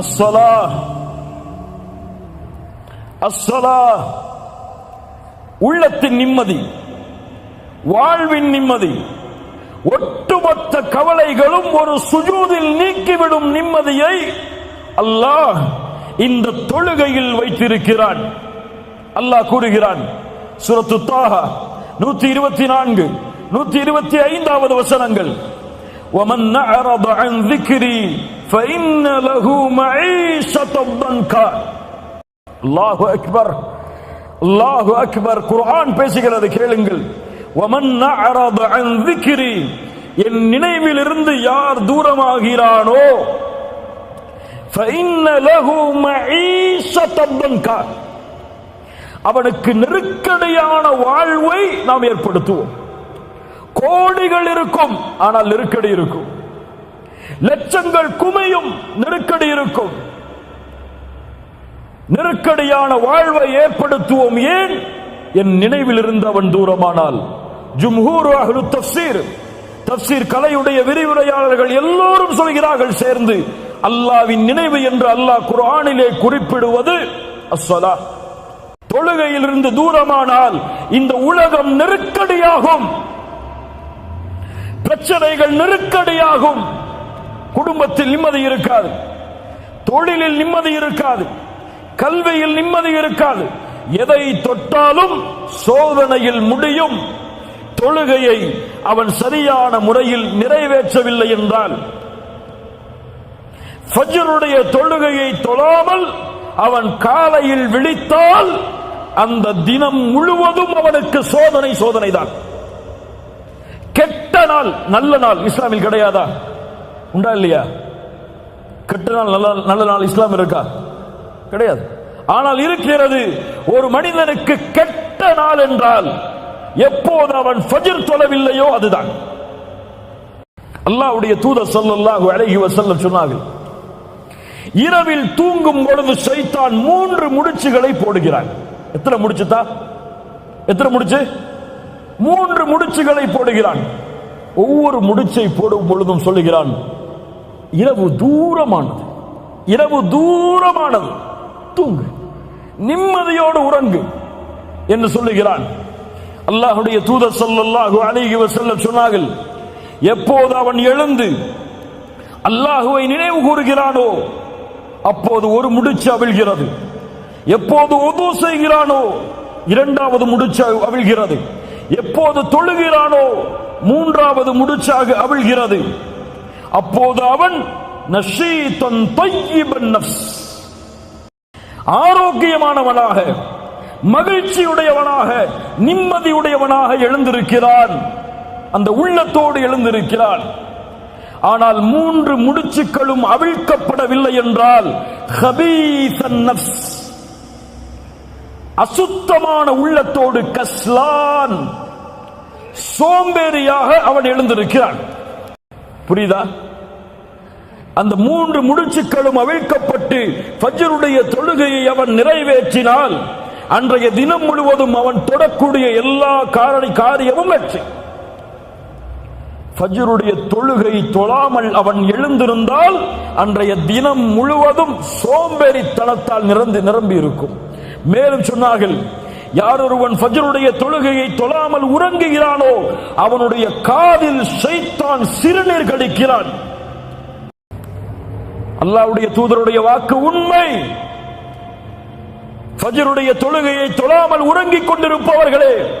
அஸ்ஸலா அஸ்ஸலா உள்ளத்தின் நிம்மதி வாழ்வின் நிம்மதி ஒட்டுமொத்த கவலைகளும் ஒரு சுஜூதில் நீக்கிவிடும் நிம்மதியை அல்லாஹ் இந்த தொழுகையில் வைத்திருக்கிறான் அல்லாஹ் கூறுகிறான் சுரத்து தாஹா நூத்தி இருபத்தி நான்கு நூத்தி இருபத்தி ஐந்தாவது வசனங்கள் ومن أعرض عن ذكري فإن له معيشة ضنكا الله أكبر الله أكبر குர்ஆன் பேசுகிறது கேளுங்கள் ومن أعرض عن ذكري என் நினைவிலிருந்து யார் தூரமாகிறானோ فإن له معيشة ضنكا அவனுக்கு நெருக்கடியான வாழ்வை நாம் ஏற்படுத்துவோம் கோடிகள் இருக்கும் ஆனால் நெருக்கடி இருக்கும் லட்சங்கள் குமையும் நெருக்கடி இருக்கும். நெருக்கடியான வாழ்வை ஏற்படுத்துவோம் ஏன்? என் நினைவில் இருந்து அவன் தூரமானால். ஜும்ஹூர் அஹ்லு தப்சீர் கலையுடைய விரிவுரையாளர்கள் எல்லோரும் சொல்கிறார்கள் சேர்ந்து அல்லாவின் நினைவு என்று அல்லாஹ் குரானிலே குறிப்பிடுவது அஸ்ஸலா. தொழுகையிலிருந்து தூரமானால் இந்த உலகம் நெருக்கடியாகும். பிரச்சனைகள் நெருக்கடியாகும். குடும்பத்தில் நிம்மதி இருக்காது. தொழிலில் நிம்மதி இருக்காது. கல்வியில் நிம்மதி இருக்காது. எதை தொட்டாலும் சோதனையில் முடியும். தொழுகையை அவன் சரியான முறையில் நிறைவேற்றவில்லை என்றால் ஃபஜ்ருடைய தொழுகையை தொழாமல் அவன் காலையில் விழித்தால் அந்த தினம் முழுவதும் அவனுக்கு சோதனை சோதனை தான் கெட்ட நாள் நல்ல நாள் இஸ்லாமில் கிடையாதா? உண்டா இல்லையா? கெட்ட நாள் நல்ல நல்ல நாள் இஸ்லாம் இருக்கா? கிடையாது. ஆனால் இருக்கிறது ஒரு மனிதனுக்கு கெட்ட நாள் என்றால் எப்போது அவன் ஃபஜ்ர் தொழவில்லையோ அதுதான். அல்லாவுடைய தூதர் சொல்லல்லாஹு அழகி வஸல்லம் சொன்னார்கள் இரவில் தூங்கும் பொழுது சைத்தான் மூன்று முடிச்சுகளை போடுகிறான். எத்தனை முடிச்சுதா எத்தனை முடிச்சு? மூன்று முடிச்சுகளை போடுகிறான். ஒவ்வொரு முடிச்சை போடும் பொழுதும் சொல்லுகிறான் இரவு தூரமானது இரவு தூரமானது. தூங்கு நிம்மதியோடு உறங்கு என்று சொல்லுகிறான். அல்லாஹுடைய தூதர் ஸல்லல்லாஹு அழகி செல்ல சொன்னார்கள் எப்போது அவன் எழுந்து அல்லாஹுவை நினைவு கூறுகிறானோ அப்போது ஒரு முடிச்சு அவிழ்கிறது. எப்போது உது செய்கிறானோ இரண்டாவது முடிச்சு அவிழ்கிறது. எப்போது தொழுகிறானோ மூன்றாவது முடிச்சாக அவிழ்கிறது. அப்போது அவன் ஆரோக்கியமானவனாக மகிழ்ச்சியுடையவனாக நிம்மதியுடையவனாக எழுந்திருக்கிறான். அந்த உள்ளத்தோடு எழுந்திருக்கிறான். ஆனால் மூன்று முடிச்சுக்களும் அவிழ்க்கப்படவில்லை என்றால் அசுத்தமான உள்ளத்தோடு கஸ்லான் சோம்பேறியாக அவன் எழுந்திருக்கிறான். புரியுதா? அந்த மூன்று முடிச்சுக்களும் அவிழ்க்கப்பட்டு ஃபஜ்ருடைய தொழுகையை அவன் நிறைவேற்றினால் அன்றைய தினம் முழுவதும் அவன் தொடக்கூடிய எல்லா காரணி காரியமும் வெற்றி. ஃபஜ்ருடைய தொழுகை தொழாமல் அவன் எழுந்திருந்தால் அன்றைய தினம் முழுவதும் சோம்பேறித்தனத்தால் நிரம்பி நிரம்பி இருக்கும் மேலும் சொன்னார்கள் யார் ஒருவன் ஃபஜ்ருடைய தொழுகையை தொழாமல் உறங்குகிறானோ அவனுடைய காதில் சைத்தான் சிறுநீர் கடிக்கிறான். அல்லாவுடைய தூதருடைய வாக்கு உண்மை. ஃபஜருடைய தொழுகையை தொழாமல் உறங்கிக் கொண்டிருப்பவர்களே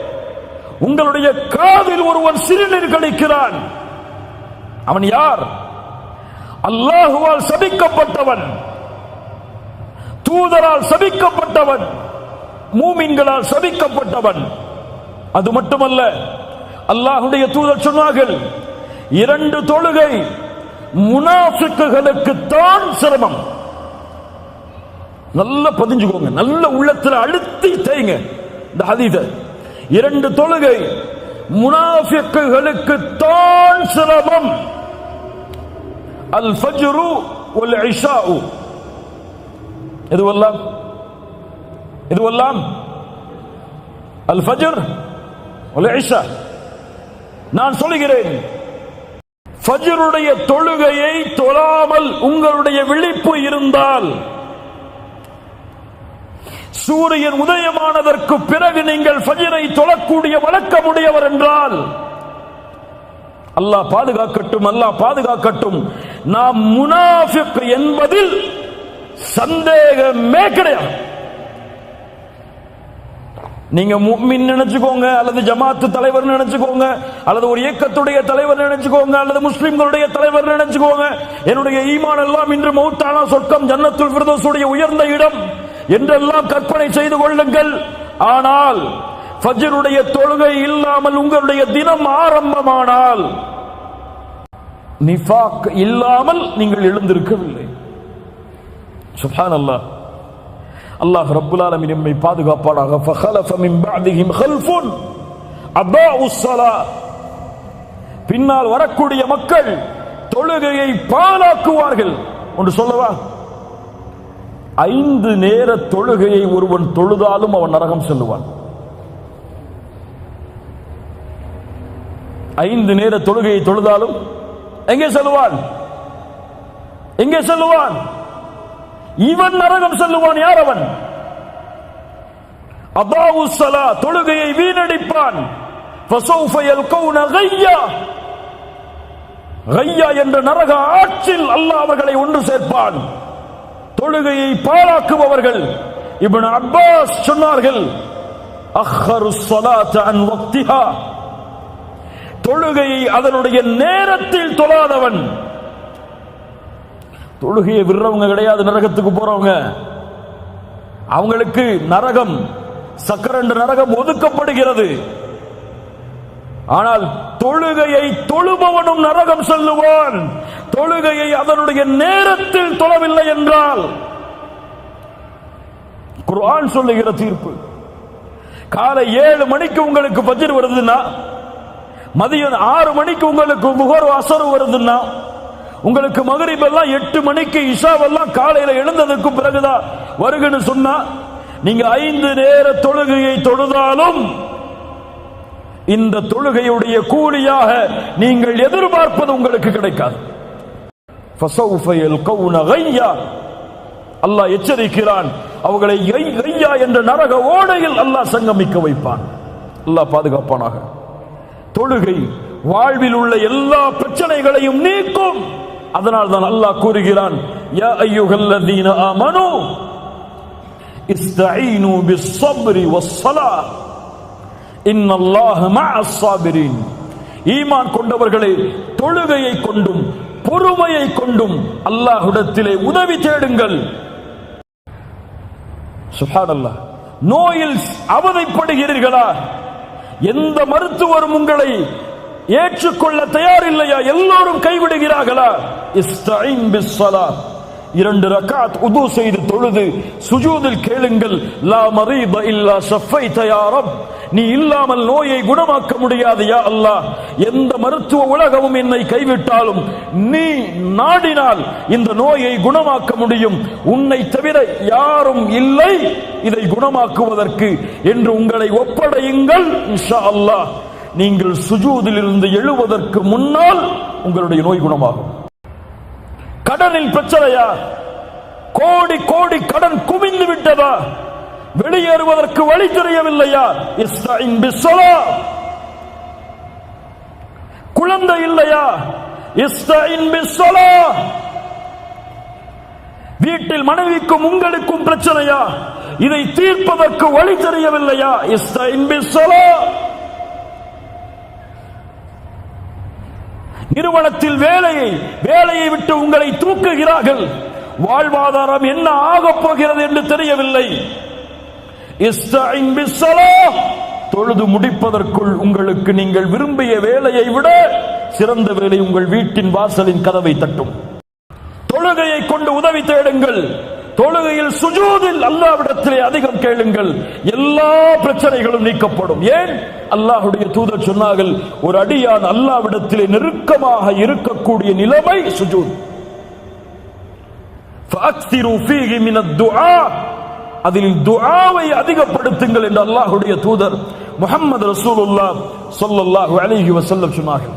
உங்களுடைய காதில் ஒருவன் சிறுநீர் கழிக்கிறான் அவன் யார்? அல்லாஹுவால் சபிக்கப்பட்டவன். தூதரால் சபிக்கப்பட்டவன். மூமின்களால் சபிக்கப்பட்டவன். அது மட்டுமல்ல அல்லாஹுடைய தூதர் சொன்னார்கள் இரண்டு தொழுகை முனாஃபிக்குகளுக்கு தான் சிரமம். நல்ல பதிஞ்சுக்கோங்க நல்ல உள்ளத்தில் அழுத்தி தேய்ங்க இந்த ஹதீத இரண்டு தொழுகை முனாஃபிக்குகளுக்கு தான் சிரமம். அல் ஃபஜ்ரு வல் இஷாஉ இதுவெல்லாம் இதுவெல்லாம் அல் ஃபஜ்ர் வல் இஷா. நான் சொல்லுகிறேன் ஃபஜ்ருடைய தொழுகையை தொழாமல் உங்களுடைய விழிப்பு இருந்தால் சூரியன் உதயமானதற்கு பிறகு நீங்கள் ஃபஜ்ரை தொழக்கூடிய வழக்கமுடையவர் என்றால் அல்லாஹ் பாதுகாக்கட்டும் அல்லாஹ் பாதுகாக்கட்டும். நாம் முனாஃபிக் என்பதில் சந்தேகமே கிடையாது. நீங்க முஃமின் நினைச்சுக்கோங்க அல்லது ஜமாத்து தலைவர் நினைச்சுக்கோங்க அல்லது ஒரு இயக்கத்துடைய தலைவர் நினைச்சுக்கோங்க அல்லது முஸ்லிம்களுடைய தலைவர் நினைச்சுக்கோங்க. என்னுடைய ஈமான் எல்லாம் இன்று மௌத்தானா சொர்க்கம் ஜன்னத்துல் பிரதோசுடைய உயர்ந்த இடம் என்றெல்லாம் கற்பனை செய்து கொள்ளுங்கள். ஆனால் ஃபஜ்ருடைய தொழுகை இல்லாமல் உங்களுடைய தினம் ஆரம்பமானால் நிஃபாக் இல்லாமல் நீங்கள் எழுந்திருக்கவில்லை. சுபான் அல்லாஹ் ரப்புல் ஆலமீன் நம்மை பாதுகாப்பானாக. ஃபഖலஃப மின் பஅதிஹிம் கல்ஃபுன் அபாஉஸ் ஸலா. பின்னால் வரக்கூடிய மக்கள் தொழுகையை பாழாக்குவார்கள். ஒன்று சொல்லவா? ஐந்து நேர தொழுகையை ஒருவன் தொழுதாலும் அவன் நரகம் செல்லுவான். ஐந்து நேர தொழுகையை தொழுதாலும் எங்கே செல்லுவான்? எங்கே செல்லுவான்? இவன் நரகம் செல்லுவான் யார் அவன்? அபாவுசலா தொழுகையை வீணடிப்பான். ஐயா என்ற நரக ஆட்சியில் அல்லாஹ் அவர்களை ஒன்று சேர்ப்பான். தொழுகையை பாழாக்குபவர்கள். இவன் அப்பாஸ் சொன்னார்கள் தொழுகையை அதனுடைய நேரத்தில் தொழாதவன். தொழுகையை விடுறவங்க கிடையாது நரகத்துக்கு போறவங்க. அவங்களுக்கு நரகம் சக்கரண்டு நரகம் ஒதுக்கப்படுகிறது. ஆனால் தொழுகையை தொழுபவனும் நரகம் செல்லுவான். தொழுகையை அதனுடைய நேரத்தில் தொழவில்லை என்றால் குர்ஆன் சொல்லுகிற தீர்ப்பு. காலை ஏழு மணிக்கு உங்களுக்கு பஜ்ர் வருதுன்னா மதியம் ஆறு மணிக்கு உங்களுக்கு முகர் அசர் வருதுன்னா உங்களுக்கு மகரிப் எல்லாம் எட்டு மணிக்கு இஷாவெல்லாம் காலையில எழுந்ததுக்கு பிறகுதான். வருகன்னு சொன்னா நீங்க ஐந்து நேர தொழுகையை தொழுதாலும் இந்த தொழுகையுடைய கூலியாக நீங்கள் எதிர்பார்ப்பது உங்களுக்கு கிடைக்காது. அல்லாஹ் எச்சரிக்கிறான் அவங்களை ஐயா என்ற நரக ஓடையில் அல்லாஹ் சங்கமிக்க வைப்பான். அல்லாஹ் பாதுகாப்பானாக. தொழுகை வாழ்வில் உள்ள எல்லா பிரச்சனைகளையும் நீக்கும். அதனால் தான் அல்லாஹ் கூறுகிறான் யா ஐயுகல்லதீன ஆமனு இஸ்தஈனு பிஸ்ஸப்ரி வஸ்ஸலாஹ் இன்னல்லாஹ மஅஸ் ஸாபிரீன். ஈமான் கொண்டவர்களே தொழுகையை கொண்டும் பொறுமையை கொண்டும் அல்லாஹ்விடத்திலே உதவி தேடுங்கள். சுப்ஹானல்லாஹ் நோயில் அவதைப்படுகிறீர்களா? எந்த மருத்துவரும் உங்களை ஏற்றுக்கொள்ள தயாரில்லையா? எல்லோரும் கைவிடுகிறார்களா? இஸ்தஈன் பிஸ்ஸலா இரண்டு ரக்காத் உது செய்து தொழுது சுஜூதில் கேளுங்கள் லா மரீத இல்லா ஷஃபைத தயாரம் நீ இல்லாமல் நோயை குணமாக்க முடியாது யா அல்லாஹ். எந்த மருத்துவ உலகமும் என்னை கைவிட்டாலும் நீ நாடினால் இந்த நோயை குணமாக்க முடியும். உன்னை தவிர யாரும் இல்லை. இதை குணமாக்குவதற்கு என்று உங்களை ஒப்படையுங்கள் இன்ஷா அல்லாஹ். நீங்கள் சுஜூதில் இருந்து எழுவதற்கு முன்னால் உங்களுடைய நோய் குணமாகும். கடனில் பிரச்சனையா? கோடி கோடி கடன் குவிந்து விட்டதா? வெளியேறுவதற்கு வழி தெரியவில்லையா? குழந்தை இல்லையா? வீட்டில் மனைவிக்கும் உங்களுக்கும் பிரச்சனையா? இதை தீர்ப்பதற்கு வழி தெரியவில்லையா? இஸ்தாயின் பிஸ்ஸலா நிறுவனத்தில் வேலையை வேலையை விட்டு உங்களை தூக்குகிறார்கள். வாழ்வாதாரம் என்ன ஆகப் போகிறது என்று தெரியவில்லை. தொழுது முடிப்பதற்குள் உங்களுக்கு நீங்கள் விரும்பிய வேலையை விட சிறந்த வேலை உங்கள் வீட்டின் வாசலின் கதவை தட்டும். தொழுகையை கொண்டு உதவி தேடுங்கள். தொழுகையில் சுஜூதில் அல்லாவிடத்திலே அதிகம் கேளுங்கள். எல்லா பிரச்சனைகளும் நீக்கப்படும். ஏன்? அல்லாஹுடைய தூதர் சொன்னார்கள் ஒரு அடியான் அல்லாவிடத்திலே நெருக்கமாக இருக்கக்கூடிய நிலைமை சுஜூத். அதில் துஆவை அதிகப்படுத்துங்கள் என்று அல்லாஹுடைய தூதர் முகமது ரசூல் சொல்லல்லாஹு அலைஹி வசல்லம் சொன்னார்கள்.